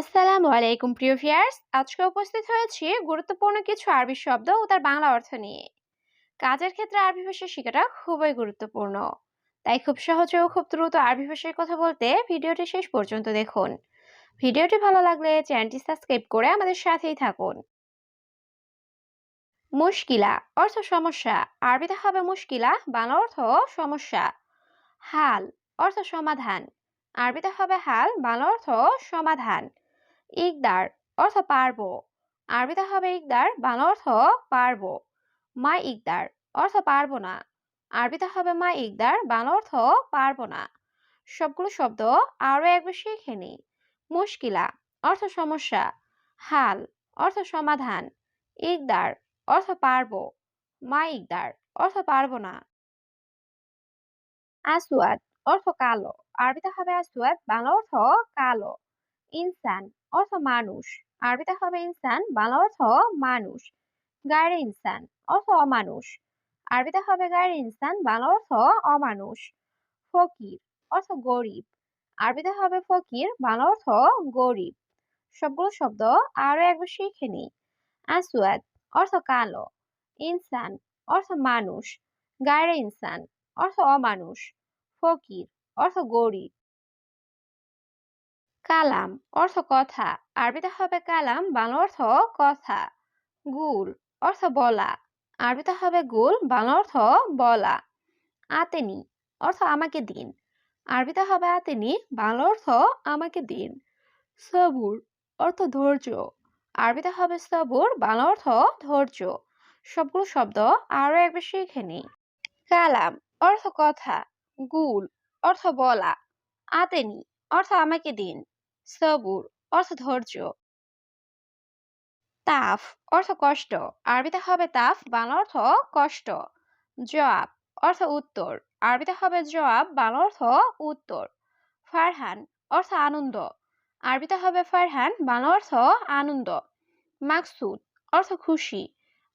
আসসালামু আলাইকুম, প্রিয় ভিউয়ার্স। আজকে উপস্থিত হয়েছি গুরুত্বপূর্ণ কিছু আরবি শব্দ ও তার বাংলা অর্থ নিয়ে। কাজের ক্ষেত্রে আরবি ভাষা শেখাটা খুবই গুরুত্বপূর্ণ। তাই খুব সহজে ও খুব দ্রুত আরবি ভাষায় কথা বলতে ভিডিওটি শেষ পর্যন্ত দেখুন। ভিডিওটি ভালো লাগলে চ্যানেলটি সাবস্ক্রাইব করে আমাদের সাথেই থাকুন। মুশকিলা অর্থ সমস্যা। আরবিতে হবে মুশকিলা, বাংলা অর্থ সমস্যা। হাল অর্থ সমাধান। আরবিতে হবে হাল, বাংলা অর্থ সমাধান। ইকদার অর্থ পারব। আরবিতে হবে ইকদার, বাংলা অর্থ পারব। মা ইকদার অর্থ পারব না। আরবিতে হবে মা ইকদার, বাংলা অর্থ পারব না। সবগুলো শব্দ আরও একবার শিখে নি মুশকিলা অর্থ সমস্যা। হাল অর্থ সমাধান। ইকদার অর্থ পারব। মা ইকদার অর্থ পারব না। আসওয়াদ অর্থ কালো। আরবিতে হবে আসওয়াদ, বাংলা অর্থ কালো। ইনসান অর্থ মানুষ। আরবিতে হবে ইনসান, বাংলা অর্থ মানুষ। গায়ের ইনসান অর্থ অমানুষ। আরবিতে হবে গায়ের ইনসান, বাংলা অর্থ অমানুষ। ফকির অর্থ গরিব। আরবিতে হবে ফকির, বাংলা অর্থ গরিব। সবগুলো শব্দ আরও একবার শিখে নি আসওয়াদ অর্থ কালো। ইনসান অর্থ মানুষ। গায়ের ইনসান অর্থ অমানুষ। ফকির অর্থ গরিব। কালাম অর্থ কথা। আরবিতে হবে কালাম, বাংলা অর্থ কথা। গুল অর্থ বলা। আরবিতে হবে গুল, বাংলা অর্থ বলা। আতেনি অর্থ আমাকে দিন। আরবিতে হবে আতেনি, বাংলা অর্থ আমাকে দিন। সবুর অর্থ ধৈর্য। আরবিতে হবে সবুর, বাংলা অর্থ ধৈর্য। সবগুলো শব্দ আরও একবার শিখে নিই। কালাম অর্থ কথা। গুল অর্থ বলা। আতেনি অর্থ আমাকে দিন। সবুর অর্থ ধৈর্য। তাফ অর্থ কষ্ট। আরবিতে হবে তাফ, বাংলা অর্থ কষ্ট। জবাব অর্থ উত্তর। আরবিতে হবে জবাব বাংলা অর্থ উত্তর। ফারহান অর্থ আনন্দ। আরবিতে হবে ফারহান, বাংলা অর্থ আনন্দ। মাকসুদ অর্থ খুশি।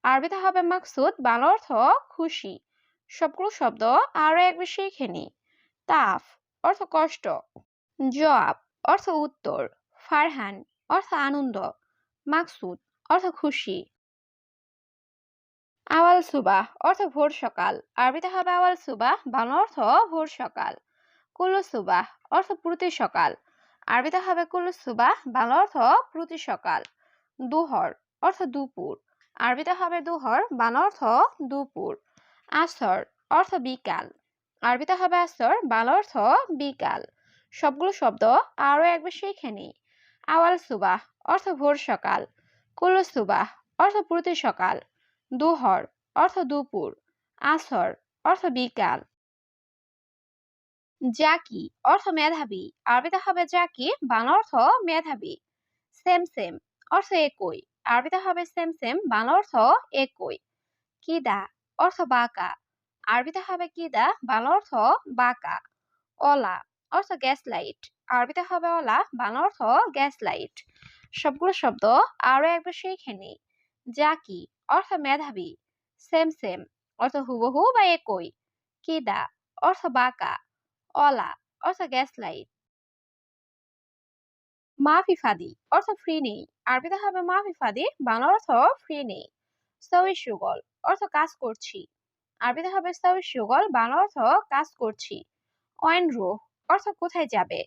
আরবিতে হবে মাকসুদ, বাংলা অর্থ খুশি। সবগুলো শব্দ আরও এক শিখে নি। তাফ অর্থ কষ্ট। জবাব অর্থ উত্তর, ফারহান, অর্থ আনন্দ, মাকসুদ, অর্থ খুশি। আওয়াল সুবাহ, অর্থ ভোর সকাল। আরবিতে হবে আওয়াল সুবাহ, বাংলা অর্থ ভোর সকাল। কুল্লু সুবাহ, অর্থ প্রতি সকাল। আরবিতে হবে কুল্লু সুবাহ, বাংলা অর্থ প্রতি সকাল। দুহর, অর্থ দুপুর। আরবিতে হবে দুহর, বাংলা অর্থ দুপুর। আসর, অর্থ বিকাল। আরবিতে হবে আসর, বাংলা অর্থ বিকাল। সবগুলো শব্দ আরও একবার শিখে নিই। আওয়াল সুবাহ, অর্থ ভোর সকাল। কুলু সুবাহ, অর্থ প্রতি সকাল। দুহর, অর্থ দুপুর। আসর, অর্থ বিকাল। জাকি, অর্থ মেধাবী। আরবিতে হবে জাকি, বাংলা অর্থ মেধাবী। সেম সেম, অর্থ একই। আরবিতে হবে সেম সেম, বাংলা অর্থ একই। কিদা, অর্থ বাঁকা। আরবিতে হবে কিদা, বাংলা অর্থ বাঁকা। অলা অর্থ গ্যাস লাইট আরবিতে হবে অলা বাংলা অর্থ গ্যাস লাইট সবগুলো শব্দ আরও একবার শিখে নিই। জাকি অর্থ মেধাবী। সেম সেম অর্থ হুবহু বা একই। কিদা? অর্থ বাঁকা। অলা? অর্থ গ্যাস লাইট মাফি ফাদি। অর্থ ফ্রি নেই। আরবিতে হবে মাফি ফাদি, বাংলা অর্থ ফ্রি নেই। সই সুগল। অর্থ কাজ করছি। আরবিতে হবে সই সুগল, বাংলা অর্থ কাজ করছি। অয়েন রো অর্থ কোথায় যাবে?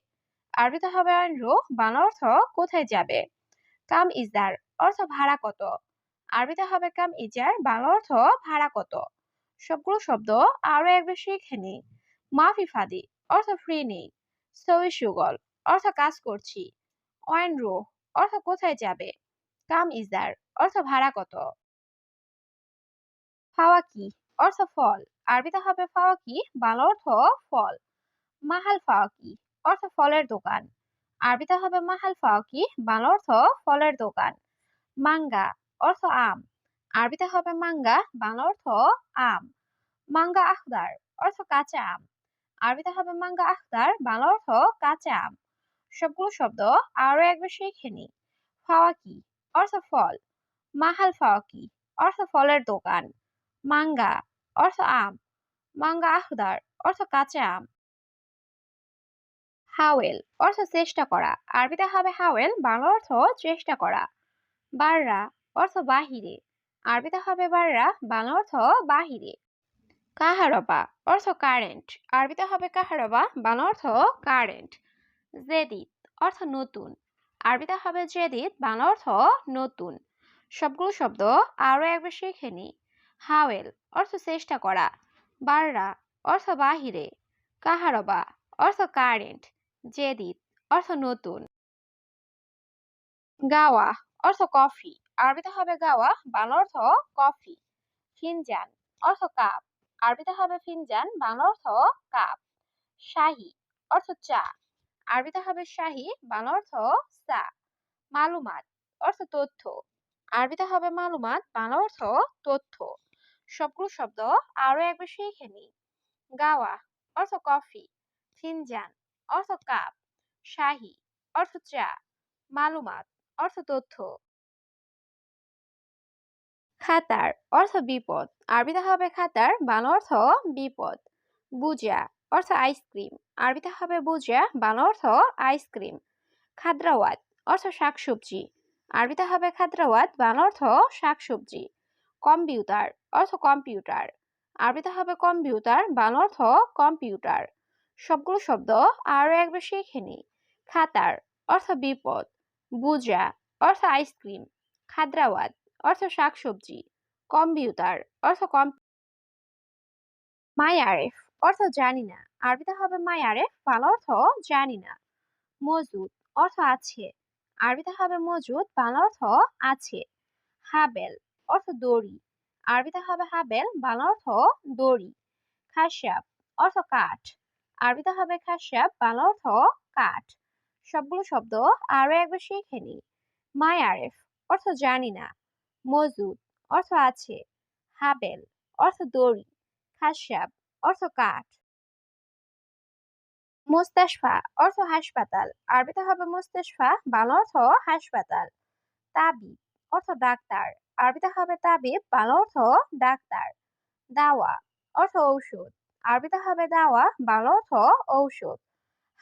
আরবিতে হবে অয়েন রো বাংলা অর্থ কোথায় যাবে? কাম ইজার অর্থ ভাড়া কত? আরবিতে হবে কাম ইজার বাংলা অর্থ ভাড়া কত? সবগুলো শব্দ আরও একবার শিখে নিই। মাফি ফাদি, অর্থ ফ্রি নেই। সই সুগল, অর্থ কাজ করছি। অয়েন রো অর্থ কোথায় যাবে? কাম ইজার অর্থ ভাড়া কত? ফাওয়াকি, অর্থ ফল। আরবিতে হবে ফাওয়াকি, বাংলা অর্থ ফল। মাহাল ফাওয়াকি, অর্থ ফলের দোকান। আরবিতে হবে মাহাল ফাওয়াকি, বাংলা অর্থ ফলের দোকান। মাঙ্গা, অর্থ আম। আরবিতে হবে মাঙ্গা, বাংলা অর্থ আম। মাঙ্গা আখদার, অর্থ কাঁচা আম। আরবিতে হবে মাঙ্গা আখদার, বাংলা অর্থ কাঁচা আম। সবগুলো শব্দ আরও একবার শিখে নি ফাওয়াকি, অর্থ ফল। মাহাল ফাওয়াকি, অর্থ ফলের দোকান। মাঙ্গা, অর্থ আম। মাঙ্গা আখদার, অর্থ কাঁচা আম। হাওয়েল অর্থ চেষ্টা করা। আরবিতে হবে হাওয়েল, বাংলা অর্থ চেষ্টা করা। বাররা অর্থ বাহিরে। আরবিতে হবে বাররা, বাংলা অর্থ বাহিরে। কাহারবা অর্থ কারেন্ট। আরবিতে হবে কাহারবা, বাংলা অর্থ কারেন্ট। জেদিদ অর্থ নতুন। আরবিতে হবে জেদিদ বাংলা অর্থ নতুন। সবগুলো শব্দ আরও একবার শিখে নি হাওয়েল অর্থ চেষ্টা করা। বাররা অর্থ বাহিরে। কাহারবা অর্থ কারেন্ট। জেদিদ অর্থ নতুন। গাওয়া অর্থ কফি আরবিতে হবে গাওয়া বাংলা অর্থ কফি ফিনজান অর্থ কাপ আরবিতে হবে ফিনজান বাংলা অর্থ কাপ শাহি অর্থ চা, আরবিতে হবে শাহি বাংলা অর্থ চা। মালুমাত অর্থ তথ্য, আরবিতে হবে মালুমাত বাংলা অর্থ তথ্য। সবগুলো শব্দ আরও একবার শিখে নিই গাওয়া অর্থ কফি ফিনজান অর্থ কাপ, শাহি, অর্থ চা, মালুমাত, অর্থ তথ্য। খাতার অর্থ বিপদ আরবিতে হবে খাতার, বাংলা অর্থ বিপদ। বুজা, অর্থ আইসক্রিম আরবিতে হবে বুজা, বাংলা অর্থ আইসক্রিম। খাদ্রাওয়াত, অর্থ শাকসবজি আরবিতে হবে খাদ্রাওয়াত, বাংলা অর্থ শাকসবজি। কম্পিউটার, অর্থ কম্পিউটার আরবিতে হবে কম্পিউটার, বাংলা অর্থ কম্পিউটার। সবগুলো শব্দ আরও একবার শিখে নি খাতার অর্থ বিপদ বুজা অর্থ আইসক্রিম খাদ্রাওয়াত অর্থ শাকসবজি, কম্পিউটার অর্থ কম মাই আরেফ অর্থ জানি না। আরবিতে হবে মাই আরেফ বাংলা অর্থ জানি না। মজুদ অর্থ আছে। আরবিতে হবে মজুদ, বাংলা অর্থ আছে। হাবেল অর্থ দড়ি। আরবিতে হবে হাবেল, বাংলা অর্থ দড়ি। খাসাব অর্থ কাঠ। আরবিতে হবে খাসাব বাংলা অর্থ কাঠ। সবগুলো শব্দ আরও একবার শিখে নি মাই আরেফ, অর্থ জানি না। মজুদ, অর্থ আছে। হাবেল, অর্থ দড়ি। খাসাব অর্থ কাঠ। মুস্তাশফা, অর্থ হাসপাতাল। আরবিতে হবে মুস্তাশফা, বাংলা অর্থ হাসপাতাল। তাবিব, অর্থ ডাক্তার। আরবিতে হবে তাবিব, বাংলা অর্থ ডাক্তার। দাওয়া, অর্থ ঔষধ। আরবিতে হবে দাওয়া বাংলা অর্থ ঔষধ।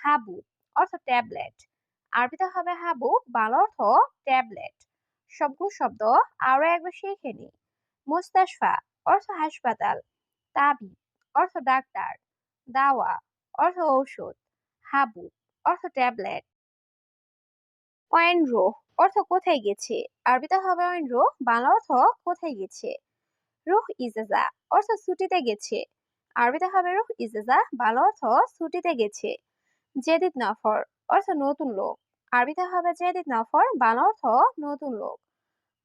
হাবু অর্থ ট্যাবলেট। আরবিতে হবে হাবু বাংলা অর্থ ট্যাবলেট। সবগুলো শব্দ আরও একবার শিখে নি। মুস্তাশফা অর্থ হাসপাতাল। তাবি অর্থ ডাক্তার। দাওয়া অর্থ ঔষধ। হাবু অর্থ ট্যাবলেট। অয়েনরো অর্থ কোথায় গেছে? আরবিতে হবে অয়েনরো বাংলা অর্থ কোথায় গেছে? রুহ ইজাজা অর্থ ছুটিতে গেছে। আরবিতে হবে রুহ ইজাজা বাংলা অর্থ ছুটিতে গেছে। জেদিদ নফর অর্থ নতুন লোক। আরবিতে হবে জেদিদ নফর বাংলা অর্থ নতুন লোক।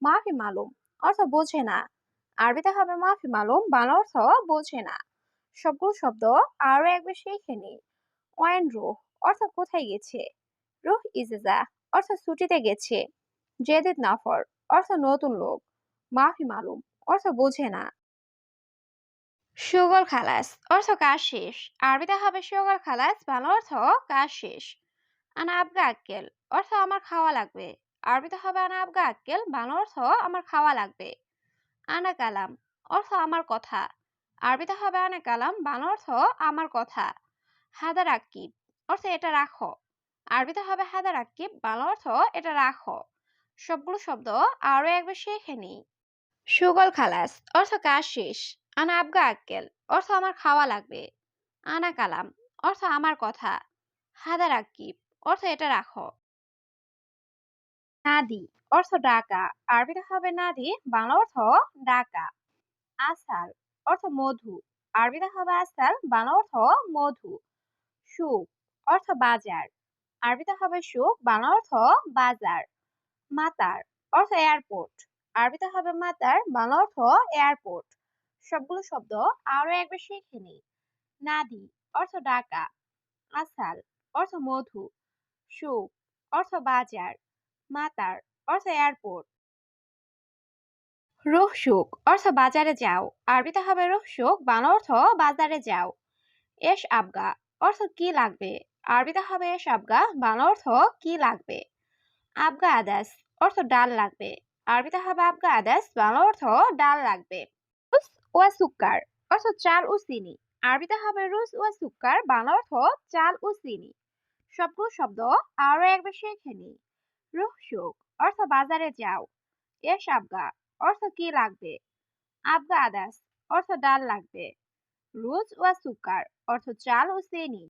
মাফি মালুম অর্থ বোঝে না। আরবিতে হবে মাফি মালুম বাংলা অর্থ বোঝে না। সবগুলো শব্দ আরও একবার শিখে নি। ওয়াইন রুহ অর্থ কোথায় গেছে? রুহ ইজেজা অর্থ ছুটিতে গেছে। জেদিদ নাফর অর্থ নতুন লোক। মাফি মালুম অর্থ বোঝে না। সুগল খালাস, অর্থ কাজ শেষ। আরবিতে হবে সুগল খালাস বাংলা অর্থ কাজ শেষ। আনা আবগা আক্কেল, অর্থ আমার খাওয়া লাগবে। আরবিতে হবে আনা আবগা আক্কেল বাংলা অর্থ আমার খাওয়া লাগবে। আনা কালাম, অর্থ আমার কথা। আরবিতে হবে আনা কালাম বাংলা অর্থ আমার কথা। হাদা রাকিব অর্থ এটা রাখো। আরবিতে হবে হাদা রাকিব বাংলা অর্থ এটা রাখো। সবগুলো শব্দ আরও একবার শিখে নি। সুগল খালাস, অর্থ কাজ শেষ। আনা আবগা আক্কেল। অর্থ আমার খাওয়া লাগবে। আনা কালাম। অর্থ আমার কথা। হাদা রাকিব অর্থ এটা রাখো। নাদি। অর্থ ডাকা। আরবিতে হবে নাদি, বাংলা অর্থ ডাকা। আসাল। অর্থ মধু। আরবিতে হবে আসাল, বাংলা অর্থ মধু। সুখ। অর্থ বাজার। আরবিতে হবে সুখ, বাংলা অর্থ বাজার। মাতার। অর্থ এয়ারপোর্ট। আরবিতে হবে মাতার, বাংলা অর্থ এয়ারপোর্ট। সবগুলো শব্দ আরও একবার শিখে নিই। নাদি, অর্থ ডাকা। আসাল, অর্থ মধু। সুখ, অর্থ বাজার। মাতার অর্থ এয়ারপোর্ট। রুহ সুখ, অর্থ বাজারে যাও। আরবিতে হবে রুহ সুখ, বাংলা অর্থ বাজারে যাও। এস আবগা, অর্থ কি লাগবে? আরবিতে হবে এস আবগা, বাংলা অর্থ কি লাগবে? আবগা আদাস, অর্থ ডাল লাগবে। আরবিতে হবে আবগা আদাস, বাংলা অর্থ ডাল লাগবে। ওয়া সুক্কার। অর্থ চাল ও চিনি। আরবিতে হবে রুস ওয়া সুক্কার। বাংলা অর্থ চাল ও চিনি। সবগুলো শব্দ আরও একবার শিখে নি রুহ অর্থ বাজারে যাও। এস আবগা অর্থ কি লাগবে? আবগা আদাস। অর্থ ডাল লাগবে। রুজ ওয়া সুকার অর্থ চাল ও চিনি।